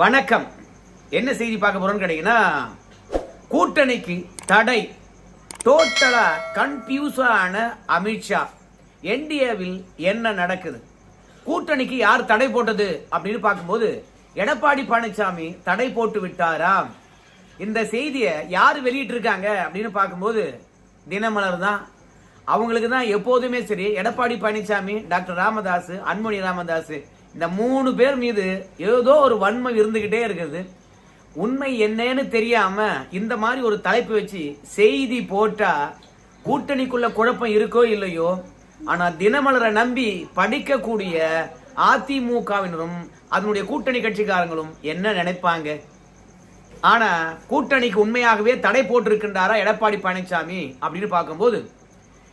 வணக்கம். என்ன செய்தி பார்க்க போறோம்னு கேட்டீங்கன்னா கூட்டணிக்கு தடை. டோட்டலா கன்ஃபியூஸான அமித்ஷா என்டிஏவில் என்ன நடக்குது? கூட்டணிக்கு யார் தடை போட்டது அப்படின்னு பார்க்கும்போது எடப்பாடி பழனிசாமி தடை போட்டு விட்டாராம். இந்த செய்தியை யார் வெளியிட்டிருக்காங்க அப்படின்னு பார்க்கும்போது தினமலர் தான். அவங்களுக்கு தான் எப்போதுமே சரி எடப்பாடி பழனிசாமி டாக்டர் ராமதாஸ் அன்புமணி ராமதாஸ் இந்த மூணு பேர் மீது ஏதோ ஒரு வன்மம் இருந்துகிட்டே இருக்குது. உண்மை என்னன்னு தெரியாம இந்த மாதிரி ஒரு தலைப்பு வச்சு செய்தி போட்டா கூட்டணிக்குள்ள குழப்பம் இருக்கோ இல்லையோ ஆனா தினமலரை நம்பி படிக்கக்கூடிய அதிமுகவினரும் அதனுடைய கூட்டணி கட்சிக்காரங்களும் என்ன நினைப்பாங்க? ஆனா கூட்டணிக்கு உண்மையாகவே தடை போட்டிருக்கின்றாரா எடப்பாடி பழனிசாமி அப்படின்னு பார்க்கும்போது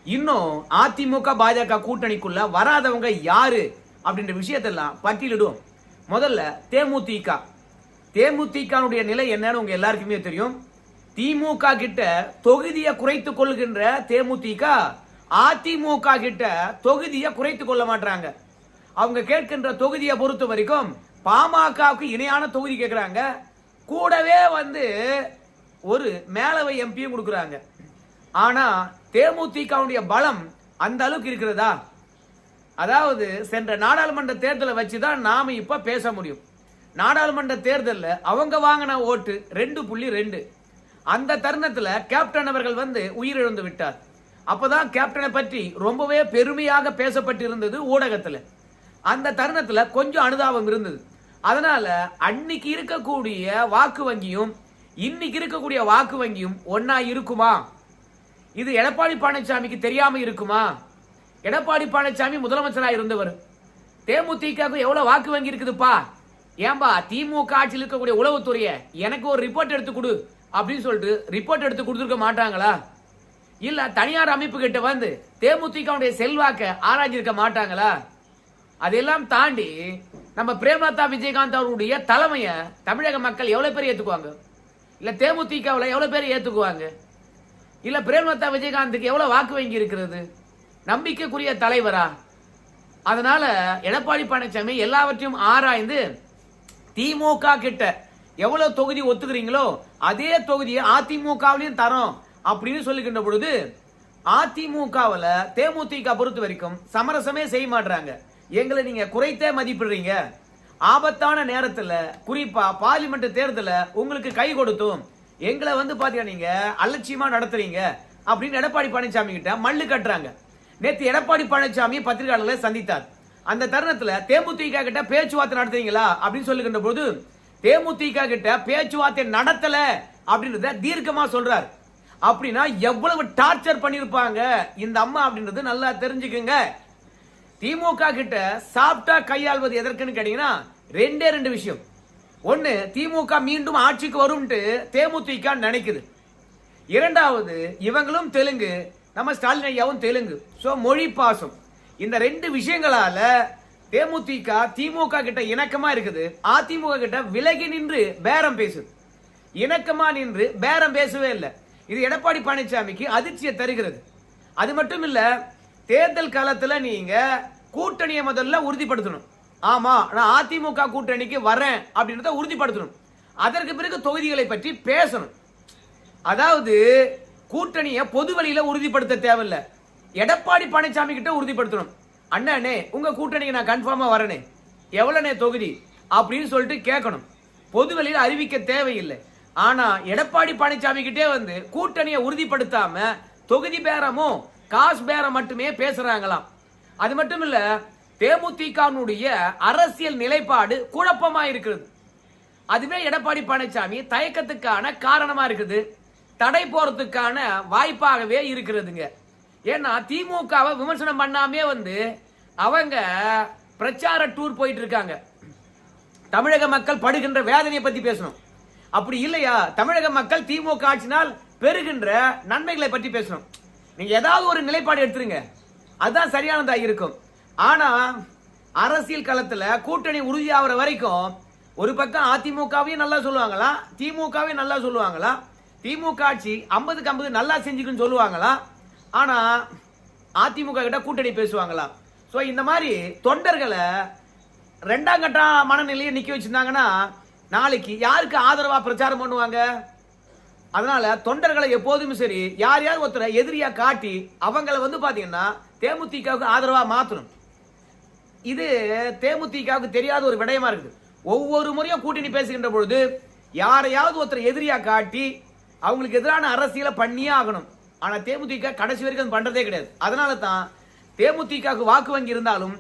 இன்னும் அதிமுக பாஜக கூட்டணிக்குள்ள வராதவங்க யாரு? அப்படின்ற விஷயத்தெல்லாம் பட்டியலிடுவோம். முதல்ல தேமுதிக. தேமுதிகனுடைய நிலை என்னன்னு உங்க எல்லாருக்குமே தெரியும். திமுக கிட்ட தொகுதியை குறைத்துக் கொள்கின்ற தேமுதிக அதிமுக கிட்ட தொகுதியை குறைத்துக் கொள்ள மாட்டாங்க அவங்க கேட்கின்ற தொகுதியை பொறுத்த வரைக்கும் பாமகவுக்கு இணையான தொகுதி கேட்கிறாங்க. கூடவே வந்து ஒரு மேலவை எம்பியும் கொடுக்குறாங்க. ஆனா தேமுதிகவுடைய பலம் அந்த அளவுக்கு இருக்கிறதா? அதாவது சென்ற நாடாளுமன்ற தேர்தலை வச்சு தான் நாம் இப்போ பேச முடியும். நாடாளுமன்ற தேர்தலில் அவங்க வாங்கின ஓட்டு ரெண்டு புள்ளி ரெண்டு. அந்த தருணத்தில் கேப்டன் அவர்கள் வந்து உயிரிழந்து விட்டார். அப்போதான் கேப்டனை பற்றி ரொம்பவே பெருமையாக பேசப்பட்டிருந்தது ஊடகத்தில். அந்த தருணத்தில் கொஞ்சம் அனுதாபம் இருந்தது. அதனால அன்னைக்கு இருக்கக்கூடிய வாக்கு வங்கியும் இன்னைக்கு இருக்கக்கூடிய வாக்கு வங்கியும் ஒன்னா இருக்குமா? இது எடப்பாடி பழனிசாமிக்கு தெரியாம இருக்குமா? எடப்பாடி பழனிசாமி முதலமைச்சராக இருந்தவர். தேமுதிகவுக்கு எவ்வளோ வாக்கு வங்கி இருக்குதுப்பா? ஏன்பா திமுக ஆட்சியில் இருக்கக்கூடிய உளவுத்துறையை எனக்கு ஒரு ரிப்போர்ட் எடுத்து கொடு அப்படின்னு சொல்லிட்டு ரிப்போர்ட் எடுத்து கொடுத்துருக்க மாட்டாங்களா? இல்ல தனியார் அமைப்பு கிட்ட வந்து தேமுதிகவுடைய செல்வாக்க ஆராய்ஞ்சிருக்க மாட்டாங்களா? அதெல்லாம் தாண்டி நம்ம பிரேமலதா விஜயகாந்த் அவருடைய தலைமையை தமிழக மக்கள் எவ்வளோ பேர் ஏற்றுக்குவாங்க இல்ல தேமுதிகவில் எவ்வளோ பேர் ஏத்துக்குவாங்க? இல்ல பிரேமலதா விஜயகாந்துக்கு எவ்வளோ வாக்கு வங்கி இருக்கிறது? நம்பிக்கைக்குரிய தலைவரா? அதனால எடப்பாடி பழனிசாமி எல்லாவற்றையும் ஆராய்ந்து திமுக கிட்ட எவ்வளவு தொகுதி ஒத்துக்கிறீங்களோ அதே தொகுதியை அதிமுகவிலையும் தரோம் அப்படின்னு சொல்லிக்கின்ற பொழுது அதிமுகவில் தேமுதிக பொறுத்த வரைக்கும் சமரசமே செய்ய மாட்டாங்க எங்களை நீங்க குறைத்தே மதிப்பிடுறீங்க. ஆபத்தான நேரத்தில் குறிப்பா பார்லிமெண்ட் தேர்தலில் உங்களுக்கு கை கொடுத்தும். எங்களை வந்து பாத்தீங்கன்னா நீங்க அலட்சியமா நடத்துறீங்க அப்படின்னு எடப்பாடி பழனிசாமி கிட்ட மல்லு கட்டுறாங்க. நேற்று எடப்பாடி பழனிசாமி பத்திரிகையாளர்களை சந்தித்தார். அந்த தருணத்தில் தேமுதிக கிட்ட பேச்சுவார்த்தை நடத்துறீங்களா அப்படின்னு சொல்லுகின்ற போது தேமுதிக கிட்ட பேச்சுவார்த்தை நடத்தல அப்படின்றத தீர்க்கமா சொல்றார். அப்படின்னா எவ்வளவு டார்ச்சர் பண்ணிருப்பாங்க இந்த அம்மா அப்படின்றது நல்லா தெரிஞ்சுக்குங்க. திமுக கிட்ட சாப்பிட்டா கையாள்வது எதற்குன்னு கேட்டீங்கன்னா ரெண்டே ரெண்டு விஷயம். ஒன்னு திமுக மீண்டும் ஆட்சிக்கு வரும்ட்டு தேமுதிக நினைக்குது. இரண்டாவது இவங்களும் தெலுங்கு நம்ம ஸ்டாலின் ஐயாவும் தெலுங்கு. ஸோ மொழி பாசம். இந்த ரெண்டு விஷயங்களால தேமுதிக திமுக கிட்ட இணக்கமா இருக்குது. அதிமுக கிட்ட விலகி நின்று பேரம் பேசுது. இணக்கமா நின்று பேரம் பேசவே இல்லை. இது எடப்பாடி பழனிசாமிக்கு அதிர்ச்சியை தருகிறது. அது மட்டும் இல்ல தேர்தல் காலத்துல நீங்க கூட்டணியை முதல்ல உறுதிப்படுத்தணும். ஆமா நான் அதிமுக கூட்டணிக்கு வரேன் அப்படின்றத உறுதிப்படுத்தணும். அதற்கு பிறகு தொகுதிகளை பற்றி பேசணும். அதாவது கூட்டணியை பொது வழியில உறுதிப்படுத்த தேவையில்லை. எடப்பாடி பழனிசாமி கிட்ட உறுதிப்படுத்தணும். அண்ணனே உங்க கூட்டணிக்கு நான் கன்ஃபார்மா வரனே. எவ்வளவுனே தொகுதி? அப்படின்னு சொல்லிட்டு கேட்கணும். பொது வழியில் அறிவிக்க தேவையில்லை. ஆனா எடப்பாடி பழனிசாமி கிட்டே வந்து கூட்டணியை உறுதிப்படுத்தாம தொகுதி பேரமும் காசு பேரம் மட்டுமே பேசுறாங்களாம். அது மட்டும் இல்ல தேமுதிகனுடைய அரசியல் நிலைப்பாடு குழப்பமா இருக்கிறது அதுவே எடப்பாடி பழனிசாமி தயக்கத்துக்கான காரணமா இருக்குது. தடை போறதுக்கான வாய்ப்பாகவே இருக்கிறதுங்க. ஏன்னா திமுகவை விமர்சனம் பண்ணாமே வந்து அவங்க பிரச்சார டூர் போயிட்டு இருக்காங்க தமிழக மக்கள் படுகின்ற வேதனையை பத்தி பேசணும். அப்படி இல்லையா? தமிழக மக்கள் திமுக ஆட்சினால் பெறுகின்ற நன்மைகளை பற்றி பேசணும். நீங்க ஏதாவது ஒரு நிலைப்பாடு எடுத்துருங்க. அதுதான் சரியானதாக இருக்கும். ஆனா அரசியல் களத்தில் கூட்டணி உறுதியாகிற வரைக்கும் ஒரு பக்கம் அதிமுகவையும் நல்லா சொல்லுவாங்களா? திமுகவையும் நல்லா சொல்லுவாங்களா? திமுக ஆட்சி ஐம்பதுக்கு ஐம்பது நல்லா செஞ்சுக்குன்னு சொல்லுவாங்களா? ஆனால் அதிமுக கிட்ட கூட்டணி பேசுவாங்களா? ஸோ இந்த மாதிரி தொண்டர்களை ரெண்டாம் கட்ட மனநிலையை நிற்க வச்சுருந்தாங்கன்னா நாளைக்கு யாருக்கு ஆதரவாக பிரச்சாரம் பண்ணுவாங்க? அதனால் தொண்டர்களை எப்போதும் சரி யார் யார் ஒருத்தரை எதிரியாக காட்டி அவங்கள வந்து பார்த்தீங்கன்னா தேமுதிகவுக்கு ஆதரவாக மாற்றணும் இது தேமுதிகவுக்கு தெரியாத ஒரு விடயமா இருக்குது. ஒவ்வொரு முறையும் கூட்டணி பேசுகின்ற பொழுது யாரையாவது ஒருத்தர் எதிரியாக காட்டி அவங்களுக்கு எதிரான அரசியலை பண்ணியே ஆகணும். ஆனால் தேமுதிக கடைசி வரைக்கும் அது கிடையாது. அதனால தான் தேமுதிகவுக்கு வாக்கு வங்கி இருந்தாலும்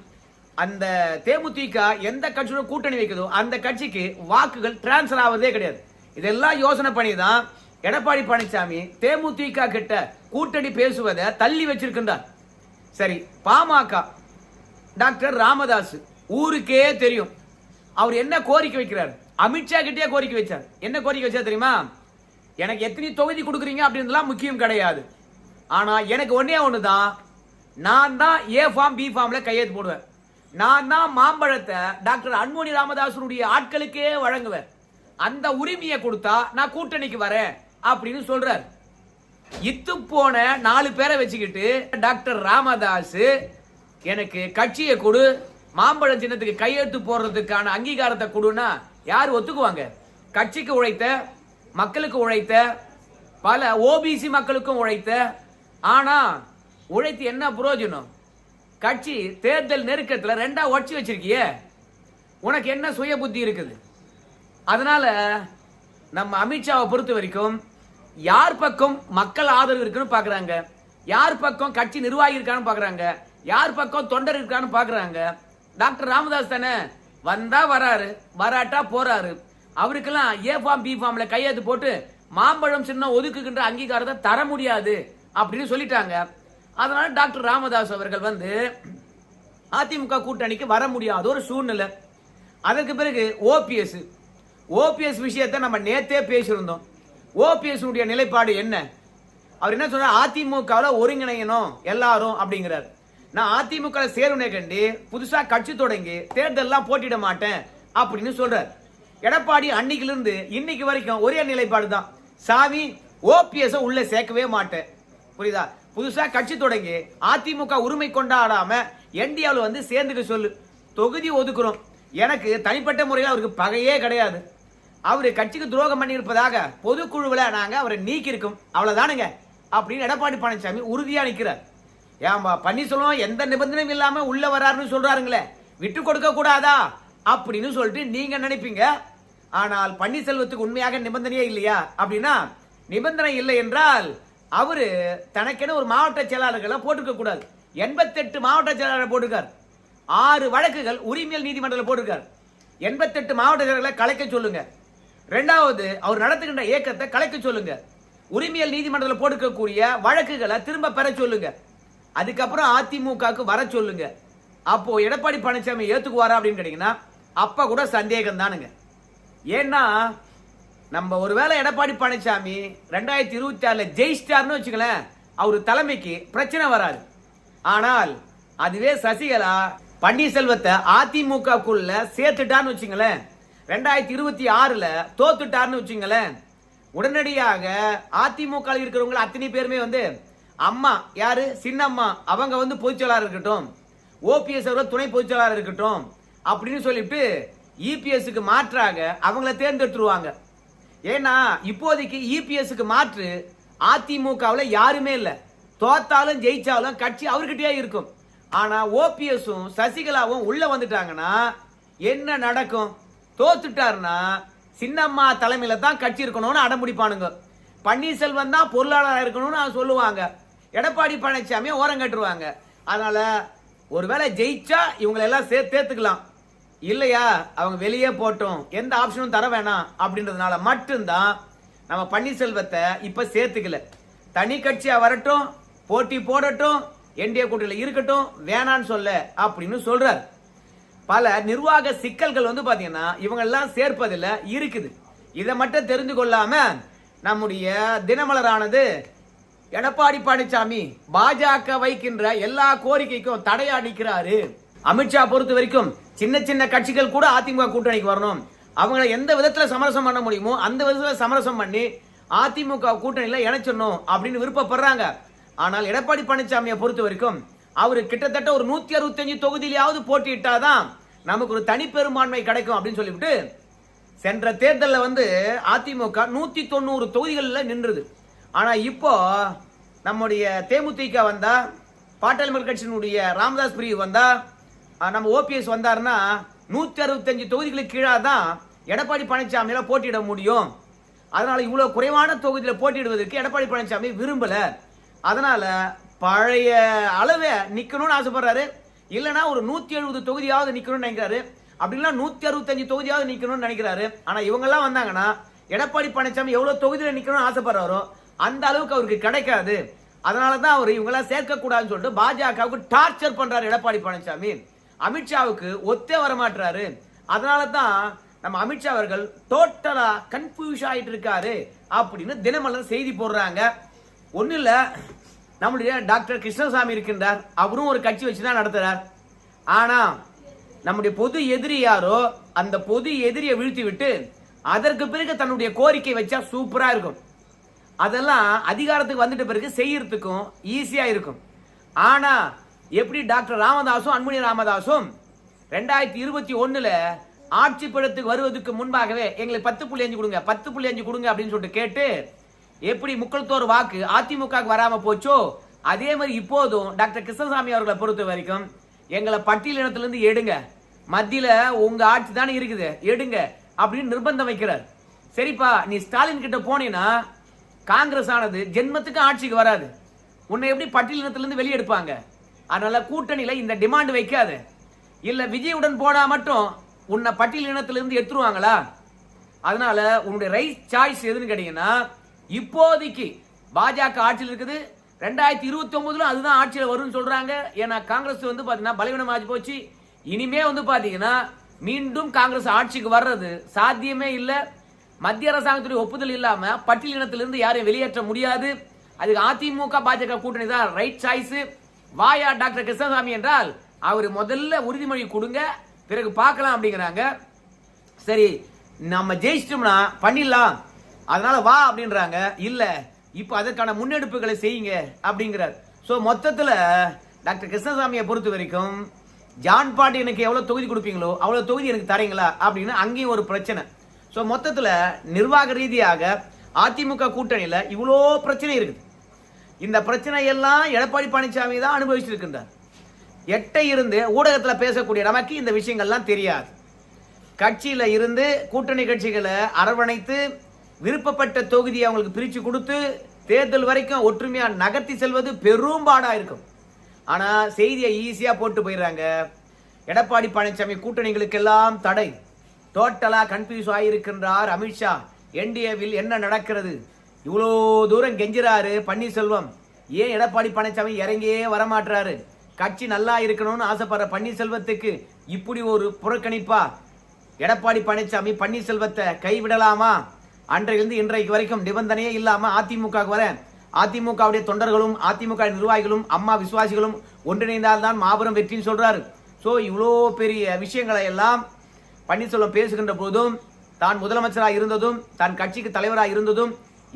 அந்த தேமுதிக எந்த கட்சியோட கூட்டணி வைக்குதோ அந்த கட்சிக்கு வாக்குகள் டிரான்ஸ்ஃபர் ஆவதே கிடையாது. இதெல்லாம் யோசனை பண்ணி தான் எடப்பாடி பழனிசாமி தேமுதிக கிட்ட கூட்டணி பேசுவதை தள்ளி வச்சிருக்கின்றார். சரி பாமக டாக்டர் ராமதாஸ் ஊருக்கே தெரியும். அவர் என்ன கோரிக்கை வைக்கிறார்? அமித்ஷா கிட்டே கோரிக்கை வச்சார். என்ன கோரிக்கை வச்சார் தெரியுமா? எனக்கு எத்தனை தொகுதி கொடுக்குறீங்க அப்படின்றதுலாம் முக்கியம் கிடையாது. ஆனால் எனக்கு ஒன்றே ஒன்று தான் நான் தான் ஏ ஃபார்ம் பி ஃபார்ம்ல கையெழுத்து போடுவேன். நான் தான் மாம்பழத்தை டாக்டர் அன்மோனி ராமதாசனுடைய ஆட்களுக்கே வழங்குவேன். அந்த உரிமையை கொடுத்தா நான் கூட்டணிக்கு வரேன் அப்படின்னு சொல்றார். இத்து போன நாலு பேரை வச்சுக்கிட்டு டாக்டர் ராமதாஸ் எனக்கு கட்சியை கொடு மாம்பழம் சின்னத்துக்கு கையெழுத்து போடுறதுக்கான அங்கீகாரத்தை கொடுன்னா யார் ஒத்துக்குவாங்க? கட்சிக்கு உழைத்த மக்களுக்கு உழைத்த பல ஓபிசி மக்களுக்கும் உழைத்த ஆனா உழைத்து என்ன புரோஜனம்? கட்சி தேர்தல் நெருக்கத்தில் ரெண்டா உடச்சி வச்சிருக்கியே. உனக்கு என்ன சுய புத்தி இருக்குது? அதனால நம்ம அமித்ஷாவை பொறுத்த வரைக்கும் யார் பக்கம் மக்கள் ஆதரவு இருக்குன்னு பாக்குறாங்க? யார் பக்கம் கட்சி நிர்வாகி இருக்கான்னு பாக்குறாங்க? யார் பக்கம் தொண்டர் இருக்கான்னு பாக்குறாங்க? டாக்டர் ராமதாஸ் தானே வந்தா வராரு வராட்டா போறாரு. அவருக்கெல்லாம் ஏ ஃபார்ம் பி ஃபார்மில் கையெழுத்து போட்டு மாம்பழம் சின்ன ஒதுக்குகின்ற அங்கீகாரத்தை தர முடியாது அப்படின்னு சொல்லிட்டாங்க. அதனால டாக்டர் ராமதாஸ் அவர்கள் வந்து அதிமுக கூட்டணிக்கு வர முடியாத ஒரு சூழ்நிலை. அதற்கு பிறகு ஓபிஎஸ் ஓபிஎஸ் விஷயத்தை நம்ம நேத்தே பேசியிருந்தோம். ஓபிஎஸ் உடைய நிலைப்பாடு என்ன? அவர் என்ன சொல்றார் அதிமுகவில் ஒருங்கிணையணும் எல்லாரும் அப்படிங்கிறார். நான் அதிமுக சேருனே கண்டி புதுசாக கட்சி தொடங்கி தேர்தல்லாம் போட்டிட மாட்டேன் அப்படின்னு சொல்றார். எடப்பாடி அன்னைக்கிலிருந்து இன்னைக்கு வரைக்கும் ஒரே நிலைப்பாடு தான். சாமி ஓபிஎஸ் உள்ள சேர்க்கவே மாட்டேன். புரியுதா? புதுசா கட்சி தொடங்கி அதிமுக உரிமை கொண்டாடாம என்டிஆவில் வந்து சேர்ந்துக்க சொல்லு. தொகுதி ஒதுக்குறோம். எனக்கு தனிப்பட்ட முறையில் அவருக்கு பகையே கிடையாது. அவரு கட்சிக்கு துரோகம் பண்ணியிருப்பதாக பொதுக்குழுவில் நாங்கள் அவரை நீக்கியிருக்கோம். அவ்வளோதானுங்க அப்படின்னு எடப்பாடி பழனிசாமி உறுதியாக நிற்கிறார் ஏன்பா பன்னீர்செல்வம் எந்த நிபந்தனையும் இல்லாமல் உள்ளே வராருன்னு சொல்கிறாருங்களே விட்டு கொடுக்க கூடாதா? அப்படின்னு சொல்லிட்டு நீங்க நினைப்பீங்க. ஆனால் பன்னீர்செல்வத்துக்கு உண்மையாக நிபந்தனையே இல்லையா? அப்படின்னா நிபந்தனை இல்லை என்றால் அவரு தனக்கென ஒரு மாவட்ட செயலாளர்களை போட்டுக்க கூடாது. எண்பத்தெட்டு மாவட்ட செயலாளர் போட்டிருக்கார். ஆறு வழக்குகள் உரிமையல் நீதிமன்றத்தில் போட்டிருக்கார். எண்பத்தெட்டு மாவட்ட செயலர்களை கலைக்க சொல்லுங்க. ரெண்டாவது அவர் நடத்துகின்ற இயக்கத்தை கலைக்க சொல்லுங்க. உரிமையல் நீதிமன்றத்தில் போட்டுக்கக்கூடிய வழக்குகளை திரும்ப பெற சொல்லுங்க. அதுக்கப்புறம் அதிமுகவுக்கு வர சொல்லுங்க. அப்போ எடப்பாடி பழனிசாமி ஏத்துக்குவாரா அப்படின்னு கேட்டீங்கன்னா அப்போ கூட சந்தேகம் தானுங்க ஏன்னா நம்ம ஒருவேளை எடப்பாடி பழனிசாமி ரெண்டாயிரத்தி இருபத்தி ஆறில் ஜெயிச்சிட்டார்னு வச்சுக்கலேன் அவர் தலைமைக்கு பிரச்சனை வராது. ஆனால் அதுவே சசிகலா பன்னீர்செல்வத்தை அதிமுகக்குள்ள சேர்த்துட்டான்னு வச்சுங்களேன் ரெண்டாயிரத்தி இருபத்தி ஆறில் தோத்துட்டார்னு வச்சுங்களேன் உடனடியாக அதிமுக இருக்கிறவங்க அத்தனை பேருமே வந்து அம்மா யாரு? சின்னம்மா. அவங்க வந்து பொதுச்செயலாளர் இருக்கட்டும். ஓபிஎஸ் அவர்கள் துணை பொதுச்செயலாளர் இருக்கட்டும். அப்படின்னு சொல்லிட்டு இபிஎஸ்க்கு மாற்றாக அவங்கள தேர்ந்தெடுத்துருவாங்க. ஏன்னா இப்போதைக்கு இபிஎஸ்க்கு மாற்று அதிமுகவில் யாருமே இல்லை. தோத்தாலும் ஜெயிச்சாலும் கட்சி அவர்கிட்டயே இருக்கும். ஆனா ஓபிஎஸும் சசிகலாவும் உள்ள வந்துட்டாங்கன்னா என்ன நடக்கும்? தோத்துட்டாருன்னா சின்னம்மா தலைமையில தான் கட்சி இருக்கணும்னு அடம்பிடிப்பானுங்க பன்னீர்செல்வம் தான் பொருளாளராக இருக்கணும்னு சொல்லுவாங்க. எடப்பாடி பழனிசாமியை ஓரம் கட்டுருவாங்க. அதனால ஒருவேளை ஜெயிச்சா இவங்களெல்லாம் எல்லாம் சே சேர்த்துக்கலாம். இல்லையா அவங்க வெளியே போட்டோம் எந்த ஆப்ஷனும் தர வேணாம் அப்படின்றதுனால மட்டும்தான் நம்ம பன்னீர்செல்வத்தை இப்போ சேர்த்துக்கல. தனி கட்சியாக வரட்டும் போட்டி போடட்டும் என்டிஏ கூட்டணியில் இருக்கட்டும் வேணான்னு சொல்ல அப்படின்னு சொல்றாரு. பல நிர்வாக சிக்கல்கள் வந்து பார்த்தீங்கன்னா இவங்கெல்லாம் சேர்ப்பதில் இருக்குது. இதை மட்டும் தெரிந்து கொள்ளாம நம்முடைய தினமலரானது எடப்பாடி பழனிசாமி பாஜக வைக்கின்ற எல்லா கோரிக்கைக்கும் தடையா நிற்கிறாரு அமித்ஷா பொறுத்த வரைக்கும் சின்ன சின்ன கட்சிகள் கூட அதிமுக கூட்டணிக்கு வரணும். அவங்கள எந்த விதத்தில் சமரசம் பண்ண முடியுமோ அந்த விதத்தில் சமரசம் பண்ணி அதிமுக கூட்டணியில் இணைச்சிடணும் அப்படின்னு விருப்பப்படுறாங்க. ஆனால் எடப்பாடி பழனிசாமியை பொறுத்த வரைக்கும் அவர் கிட்டத்தட்ட ஒரு நூத்தி அறுபத்தஞ்சு தொகுதியிலாவது போட்டியிட்டாதான் நமக்கு ஒரு தனிப்பெரும்பான்மை கிடைக்கும் அப்படின்னு சொல்லிவிட்டு சென்ற தேர்தலில் வந்து அதிமுக நூத்தி தொண்ணூறு தொகுதிகளில் நின்றுது. ஆனால் இப்போ நம்முடைய தேமுதிக வந்தா பாட்டாளி மக்கள் கட்சியினுடைய ராமதாஸ் பிரிவு வந்தா நம்ம ஓபிஎஸ் வந்தாருன்னா நூத்தி அறுபத்தஞ்சு தொகுதிகளுக்கு கீழாக தான் எடப்பாடி பழனிசாமியால போட்டியிட முடியும். அதனால இவ்வளவு குறைவான தொகுதியில போட்டியிடுவதற்கு எடப்பாடி பழனிசாமி விரும்பல. அதனால பழைய அளவை நிக்கணும்னு ஆசைப்படுறாரு. இல்லைன்னா ஒரு நூத்தி எழுபது தொகுதியாவது நிக்கணும்னு நினைக்கிறாரு. அப்படின்னா நூத்தி அறுபத்தஞ்சு தொகுதியாவது நிக்கணும்னு நினைக்கிறாரு. ஆனா இவங்கெல்லாம் வந்தாங்கன்னா எடப்பாடி பழனிசாமி எவ்வளவு தொகுதியில நிக்கணும்னு ஆசைப்படுறாரோ அந்த அளவுக்கு அவருக்கு கிடைக்காது. அதனால தான் அவர் இவங்கெல்லாம் சேர்க்க கூடாதுன்னு சொல்லிட்டு பாஜகவுக்கு டார்ச்சர் பண்றாரு எடப்பாடி பழனிசாமி. அமித்ஷாவுக்கு ஒத்தே வரமாட்டாரு அதனால தான் நம்ம அமித்ஷா அவர்கள் டோட்டலா கன்ஃபியூஸ் ஆகிட்டு இருக்காரு அப்படின்னு தினமலர் செய்தி போடுறாங்க. ஒன்றும் இல்லை நம்முடைய டாக்டர் கிருஷ்ணசாமி இருக்கின்றார். அவரும் ஒரு கட்சி வச்சு தான் நடத்துகிறார் ஆனால் நம்முடைய பொது எதிரி யாரோ அந்த பொது எதிரியை வீழ்த்தி விட்டு அதற்கு பிறகு தன்னுடைய கோரிக்கை வச்சா சூப்பராக இருக்கும். அதெல்லாம் அதிகாரத்துக்கு வந்துட்ட பிறகு செய்யறதுக்கும் ஈஸியாக இருக்கும். ஆனால் எப்படி டாக்டர் ராமதாசும் அன்புமணி ராமதாசும் ரெண்டாயிரத்தி இருபத்தி ஒன்றில் ஆட்சி படத்துக்கு வருவதற்கு முன்பாகவே எங்களுக்கு பத்து புள்ளி அஞ்சு கொடுங்க பத்து புள்ளி அஞ்சு கொடுங்க அப்படின்னு சொல்லிட்டு கேட்டு எப்படி முக்கள்தோர் வாக்கு அதிமுகவுக்கு வராம போச்சோ அதே மாதிரி இப்போதும் டாக்டர் கிருஷ்ணசாமி அவர்களை பொறுத்த வரைக்கும் எங்களை பட்டியலினத்திலிருந்து எடுங்க. மத்தியில உங்க ஆட்சி தானே இருக்குது எடுங்க அப்படின்னு நிர்பந்தம் வைக்கிறார். சரிப்பா நீ ஸ்டாலின் கிட்ட போனீங்கன்னா காங்கிரஸ் ஆனது ஜென்மத்துக்கு ஆட்சிக்கு வராது. உன்னை எப்படி பட்டியலினத்திலிருந்து வெளியே வெளியெடுப்பாங்க? அதனால கூட்டணியில் இந்த டிமாண்ட் வைக்காது. இல்லை விஜயுடன் போனால் மட்டும் உன்னை பட்டியல் இனத்திலிருந்து எடுத்துருவாங்களா? அதனால உன்னுடைய ரைட் சாய்ஸ் எதுன்னு கேட்டீங்கன்னா இப்போதைக்கு பாஜக ஆட்சியில் இருக்குது. ரெண்டாயிரத்தி இருபத்தி ஒன்பதுல அதுதான் ஆட்சியில் வரும்னு சொல்றாங்க. ஏன்னா காங்கிரஸ் வந்து பார்த்தீங்கன்னா பலவீனமாகி போச்சு. இனிமே வந்து பார்த்தீங்கன்னா மீண்டும் காங்கிரஸ் ஆட்சிக்கு வர்றது சாத்தியமே இல்லை. மத்திய அரசாங்கத்துடைய ஒப்புதல் இல்லாமல் பட்டியல் இனத்திலிருந்து யாரையும் வெளியேற்ற முடியாது. அதுக்கு அதிமுக பாஜக கூட்டணி தான் ரைட் சாய்ஸு வாயா டாக்டர் கிருஷ்ணசாமி என்றால் அவர் முதல்ல உறுதிமொழி கொடுங்க பிறகு பார்க்கலாம் அப்படிங்கிறாங்க. சரி நம்ம ஜெயிச்சிட்டோம்னா பண்ணிடலாம். அதனால வா அப்படின்றாங்க. இல்லை இப்போ அதற்கான முன்னெடுப்புகளை செய்யுங்க அப்படிங்கிறார். ஸோ மொத்தத்தில் டாக்டர் கிருஷ்ணசாமியை பொறுத்த வரைக்கும் ஜான் பாட்டி எனக்கு எவ்வளோ தொகுதி கொடுப்பீங்களோ அவ்வளோ தொகுதி எனக்கு தரீங்களா அப்படின்னு அங்கேயும் ஒரு பிரச்சனை. ஸோ மொத்தத்தில் நிர்வாக ரீதியாக அதிமுக கூட்டணியில் இவ்வளோ பிரச்சனை இருக்குது. இந்த பிரச்சனை எல்லாம் எடப்பாடி பழனிசாமி தான் அனுபவிச்சிருக்கின்றார். எட்டை இருந்து ஊடகத்தில் பேசக்கூடிய நமக்கு இந்த விஷயங்கள்லாம் தெரியாது. கட்சியில் இருந்து கூட்டணி கட்சிகளை அரவணைத்து விருப்பப்பட்ட தொகுதியை அவங்களுக்கு பிரித்து கொடுத்து தேர்தல் வரைக்கும் ஒற்றுமையாக நகர்த்தி செல்வது பெரும்பாடாக இருக்கும். ஆனால் செய்தியை ஈஸியாக போட்டு போயிடுறாங்க. எடப்பாடி பழனிசாமி கூட்டணிகளுக்கெல்லாம் தடை. டோட்டலாக கன்ஃபியூஸ் ஆகியிருக்கின்றார் அமித்ஷா. என்டிஏவில் என்ன நடக்கிறது? இவ்வளோ தூரம் கெஞ்சுறாரு பன்னீர்செல்வம். ஏன் எடப்பாடி பழனிசாமி இறங்கியே வரமாட்டுறாரு கட்சி நல்லா இருக்கணும்னு ஆசைப்படுற பன்னீர்செல்வத்துக்கு இப்படி ஒரு புறக்கணிப்பா? எடப்பாடி பழனிசாமி பன்னீர்செல்வத்தை கைவிடலாமா? அன்றையிலிருந்து இன்றைக்கு வரைக்கும் நிபந்தனையே இல்லாமல் அதிமுக வர அதிமுகவுடைய தொண்டர்களும் அதிமுக நிர்வாகிகளும் அம்மா விசுவாசிகளும் ஒன்றிணைந்தால் தான் மாபெரும் வெற்றின்னு சொல்றாரு. ஸோ இவ்வளோ பெரிய விஷயங்களை எல்லாம் பன்னீர்செல்வம் பேசுகின்ற போதும் தான் முதலமைச்சராக இருந்ததும் தான் கட்சிக்கு தலைவராக இருந்ததும்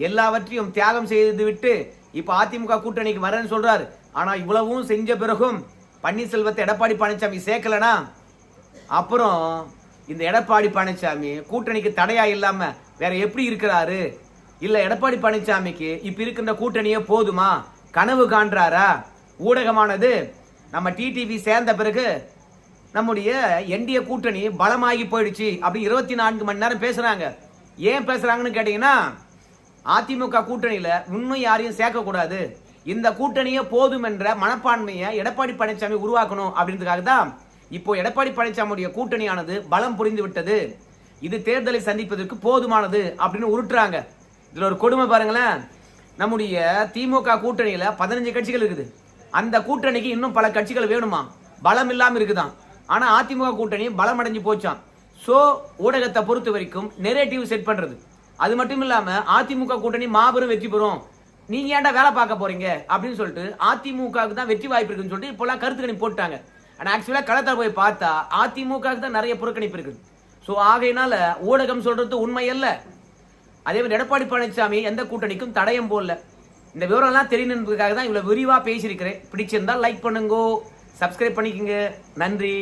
எல்லாவற்றையும் தியாகம் செய்து விட்டு இப்போ அதிமுக கூட்டணிக்கு வரேன்னு சொல்றாரு. ஆனா இவ்வளவும் செஞ்ச பிறகும் பன்னீர்செல்வத்தை எடப்பாடி பழனிசாமி சேர்க்கலனா? அப்புறம் இந்த எடப்பாடி பழனிசாமி கூட்டணிக்கு தடையா இல்லாம வேற எப்படி இருக்கிறாரு? இல்ல எடப்பாடி பழனிசாமிக்கு இப்ப இருக்கின்ற கூட்டணியே போதுமா? கனவு காண்றாரா? ஊடகமானது நம்ம டிடிவி சேர்ந்த பிறகு நம்முடைய என்டிஏ கூட்டணி பலமாகி போயிடுச்சு. அப்படி இருபத்தி நான்கு மணி நேரம் பேசுறாங்க. ஏன் பேசுறாங்கன்னு கேட்டீங்கன்னா அதிமுக கூட்டணியில் இன்னும் யாரையும் சேர்க்கக்கூடாது. இந்த கூட்டணியே போதும் என்ற மனப்பான்மையை எடப்பாடி பழனிசாமி உருவாக்கணும் அப்படின்றதுக்காக தான் இப்போ எடப்பாடி பழனிசாமியுடைய கூட்டணியானது பலம் புரிந்து விட்டது. இது தேர்தலை சந்திப்பதற்கு போதுமானது அப்படின்னு உருட்டுறாங்க. இதில் ஒரு கொடுமை பாருங்களேன். நம்முடைய திமுக கூட்டணியில் பதினஞ்சு கட்சிகள் இருக்குது. அந்த கூட்டணிக்கு இன்னும் பல கட்சிகள் வேணுமா? பலம் இல்லாமல் இருக்குதாம் ஆனால் அதிமுக கூட்டணி பலம் அடைஞ்சு போச்சாம். ஸோ ஊடகத்தை பொறுத்த வரைக்கும் நெரேட்டிவ் செட் பண்ணுறது அது மட்டும் இல்லாம அதிமுக கூட்டணி மாபெரும் வெற்றி பெறும். நீங்க ஏன்டா வேலை பார்க்க போறீங்க? அப்படின்னு சொல்லிட்டு அதிமுகவுக்கு தான் வெற்றி வாய்ப்பு இருக்குன்னு சொல்லிட்டு இப்போலாம் கருத்து கணிப்பு போட்டாங்க ஆனா ஆக்சுவலா களத்தில் போய் பார்த்தா அதிமுகவுக்கு தான் நிறைய புறக்கணிப்பு இருக்குது. ஸோ ஆகையினால ஊடகம் சொல்றது உண்மை அல்ல அதே மாதிரி எடப்பாடி பழனிசாமி எந்த கூட்டணிக்கும் தடயம் போடல. இந்த விவரம்லாம் தெரியணுன்றதுக்காக தான் இவ்வளவு விரிவா பேசியிருக்கிறேன். பிடிச்சிருந்தா லைக் பண்ணுங்க. சப்ஸ்கிரைப் பண்ணிக்கங்க. நன்றி.